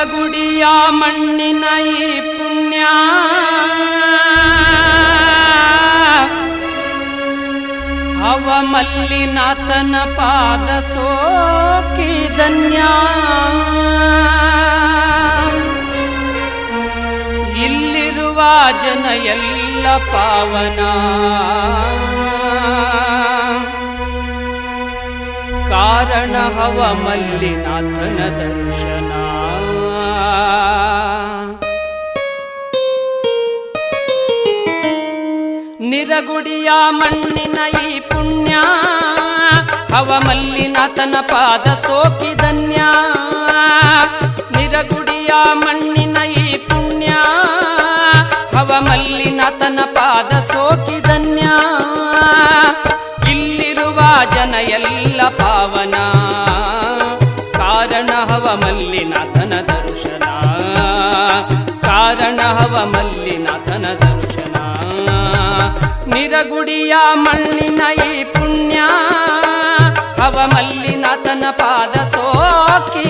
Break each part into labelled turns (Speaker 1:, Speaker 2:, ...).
Speaker 1: ನಿರಗುಡಿಯ ಮಣ್ಣಿನ ಈ ಪುಣ್ಯ. ಅವ ಮಲ್ಲಿನಾಥನ ಪಾದ ಸೋಕಿ ಧನ್ಯ. ಇಲ್ಲಿರುವ ಜನ ಎಲ್ಲ ಪಾವನ. ಕಾರಣ ಹವ ಮಲ್ಲಿನಾಥನ ದರ್ಶನ. ನಿರಗುಡಿಯ ಮಣ್ಣಿನ ಈ ಪುಣ್ಯ ಹವ ಮಲ್ಲಿನಾಥನ ಪಾದ ಸೋಕಿ ಧನ್ಯ. ನಿರಗುಡಿಯ ಮಣ್ಣಿನ ಈ ಪುಣ್ಯ ತನ ಪಾದ ಸೋಕಿ ಧನ್ಯ. ಇಲ್ಲಿರುವ ಜನ ಎಲ್ಲ ಪಾವನ, ಕಾರಣ ಹವ ತನ ದರ್ಶನ. ಕಾರಣ ಹವ ನಿರಗುಡಿಯ ಮಣ್ಣಿನ ಈ ಪುಣ್ಯ ಅವ ಮಲ್ಲಿನಾಥನ ಪಾದ ಸೋಕಿ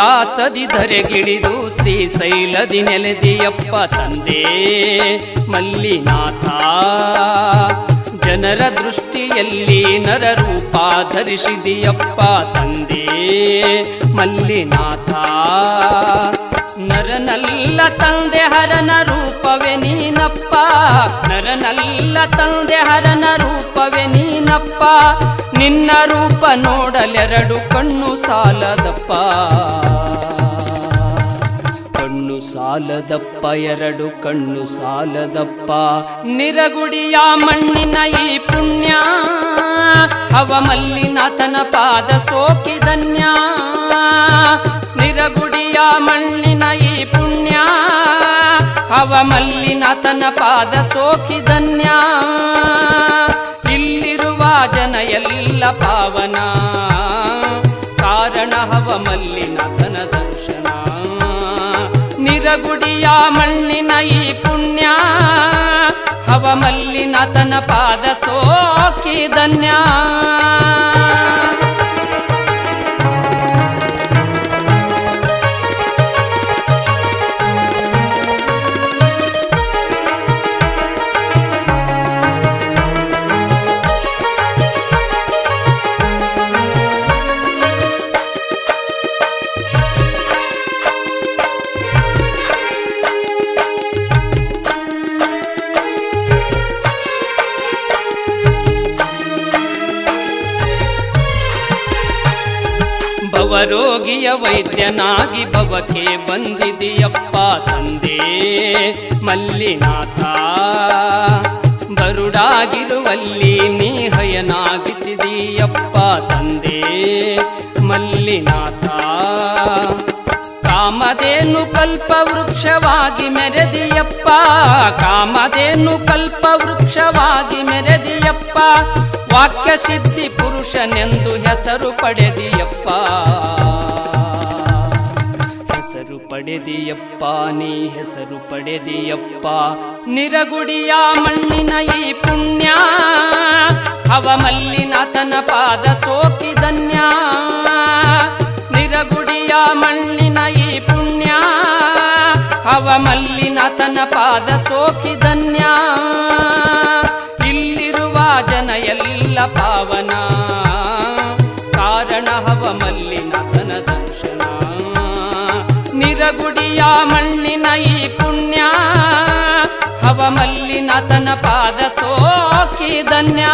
Speaker 1: ಕೈಲಾಸದಿ ಧರೆಗಿಳಿದು ಶ್ರೀಶೈಲದಿ ನೆಲೆದಿಯಪ್ಪ ತಂದೆ ಮಲ್ಲಿನಾಥ. ಜನರ ದೃಷ್ಟಿಯಲ್ಲಿ ನರ ರೂಪ ಧರಿಸಿದಿಯಪ್ಪ ತಂದೆ ಮಲ್ಲಿನಾಥ. ನರನಲ್ಲ ತಂದೆ ಹರನ ರೂಪವೇ ನೀನಪ್ಪ. ನರನಲ್ಲ ತಂದೆ ಹರನ ರೂಪವೇ ನಿನ್ನ ರೂಪ ನೋಡಲೆರಡು ಕಣ್ಣು ಸಾಲದಪ್ಪ. ಕಣ್ಣು ಸಾಲದಪ್ಪ, ಎರಡು ಕಣ್ಣು ಸಾಲದಪ್ಪ. ನಿರಗುಡಿಯ ಮಣ್ಣಿನ ಈ ಪುಣ್ಯ ಹವ ಮಲ್ಲಿನಾಥನ ಪಾದ ಸೋಕಿದನ್ಯ ನಿರಗುಡಿಯ ಮಣ್ಣಿನ ಈ ಪುಣ್ಯ ಹವ ಮಲ್ಲಿನಾಥನ ಪಾದ ಸೋಕಿ ಧನ್ಯ ಇಲ್ಲಿರುವ ಜನ ಎಲ್ಲ ಪಾವನ. ಕಾರಣ ಹವ ಮಲ್ಲಿನಾಥನ ದರ್ಶನ. ನಿರಗುಡಿಯ ಮಣ್ಣಿನ ಈ ಪುಣ್ಯ. ಹವ ಮಲ್ಲಿನಾಥನ ಪಾದ ಸೋಕಿ ಧನ್ಯ. ಭವರೋಗಿಯ ವೈದ್ಯನಾಗಿ ಭವಕ್ಕೆ ಬಂದಿದೆಯಪ್ಪ ತಂದೆ. ಮಲ್ಲಿನಾಥ, ಬರುಡಾಗಿರುವಲ್ಲಿ ನೀ ಹಯನಾಗಿಸಿದೀಯಪ್ಪ ತಂದೆ. ಮಲ್ಲಿನಾಥ ಕಾಮದೇನು ಕಲ್ಪ ವೃಕ್ಷವಾಗಿ ಮೆರೆದಿಯಪ್ಪ. ಕಾಮದೇನು ಕಲ್ಪ ವೃಕ್ಷವಾಗಿ ಮೆರೆದಿಯಪ್ಪ. ವಾಕ್ಯ ಸಿದ್ಧಿ ಪುರುಷನೆಂದು ಹೆಸರು ಪಡೆದಿಯಪ್ಪ. ಪಡೆದಿಯಪ್ಪ, ನೀ ಹೆಸರು ಪಡೆದಿಯಪ್ಪ. ನಿರಗುಡಿಯ ಮಣ್ಣಿನ ಈ ಪುಣ್ಯ ಹವ ಮಲ್ಲಿನಾಥನ ಪಾದ ಸೋಕಿ ಧನ್ಯ. ನಿರಗುಡಿಯ ಮಣ್ಣಿನ ಈ ಪುಣ್ಯ ಹವ ಮಲ್ಲಿನಾಥನ ಪಾದ ಸೋಕಿ ಈ ಪುಣ್ಯ ಹವ ಮಲ್ಲಿನಾಥನ ಪಾದ ಸೋಕಿ ಧನ್ಯ.